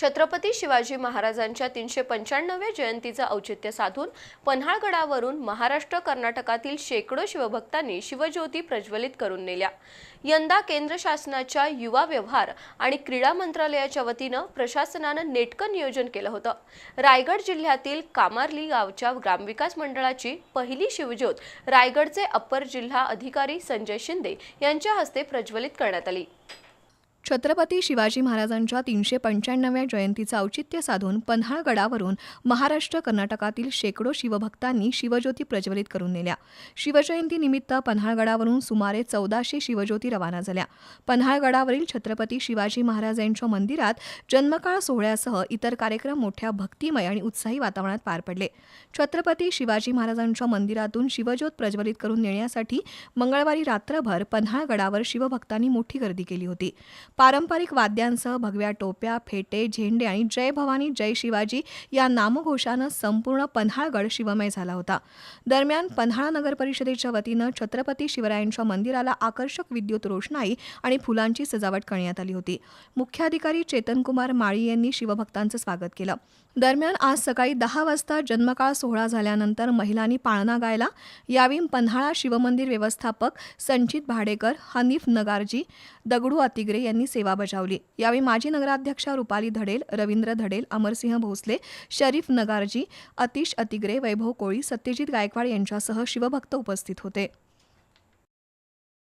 छत्रपती शिवाजी महाराजांच्या तीनशे पंच्याण्णव्या जयंतीचं औचित्य साधून पन्हाळगडावरून महाराष्ट्र कर्नाटकातील शेकडो शिवभक्तांनी शिवज्योती प्रज्वलित करून नेल्या. यंदा केंद्र शासनाच्या युवा व्यवहार आणि क्रीडा मंत्रालयाच्या वतीनं प्रशासनानं नेटकं नियोजन केलं होतं. रायगड जिल्ह्यातील कामार्ली गावच्या ग्रामविकास मंडळाची पहिली शिवज्योत रायगडचे अप्पर जिल्हा अधिकारी संजय शिंदे यांच्या हस्ते प्रज्वलित करण्यात आली. छत्रपती शिवाजी महाराजांच्या तीनशे पंच्याण्णव्या जयंतीचं औचित्य साधून पन्हाळगडावरून महाराष्ट्र कर्नाटकातील शेकडो शिवभक्तांनी शिवज्योती प्रज्वलित करून नेल्या. शिवजयंतीनिमित्त पन्हाळगडावरून सुमारे चौदाशे शिवज्योती रवाना झाल्या. पन्हाळगडावरील छत्रपती शिवाजी महाराज यांच्या मंदिरात जन्मकाळ सोहळ्यासह इतर कार्यक्रम मोठ्या भक्तिमय आणि उत्साही वातावरणात पार पडले. छत्रपती शिवाजी महाराजांच्या मंदिरातून शिवज्योत प्रज्वलित करून नेण्यासाठी मंगळवारी रात्रभर पन्हाळगडावर शिवभक्तांनी मोठी गर्दी केली होती. पारंपरिक वाद्यांसह भगव्या टोप्या फेटे झेंडे आणि जय भवानी जय शिवाजी या नामघोषानं संपूर्ण पन्हाळगड शिवमय झाला होता. दरम्यान पन्हाळा नगर परिषदेच्या वतीनं छत्रपती शिवरायांच्या मंदिराला आकर्षक विद्युत रोषणाई आणि फुलांची सजावट करण्यात आली होती. मुख्याधिकारी चेतनकुमार माळी यांनी शिवभक्तांचं स्वागत केलं. दरम्यान आज सकाळी दहा वाजता जन्मकाळ सोहळा झाल्यानंतर महिलांनी पाळणा गायला. यावेळी पन्हाळा शिवमंदिर व्यवस्थापक संचित भाडेकर हनीफ नगारजी दगडू अतिग्रे यांनी सेवा बजावली. यावेळी माजी नगराध्यक्षा रुपाली धडेल रवींद्र धडेल अमरसिंह भोसले शरीफ नगारजी अतिश अतिग्रे वैभव कोळी सत्यजित गायकवाड यांच्यासह शिवभक्त उपस्थित होते.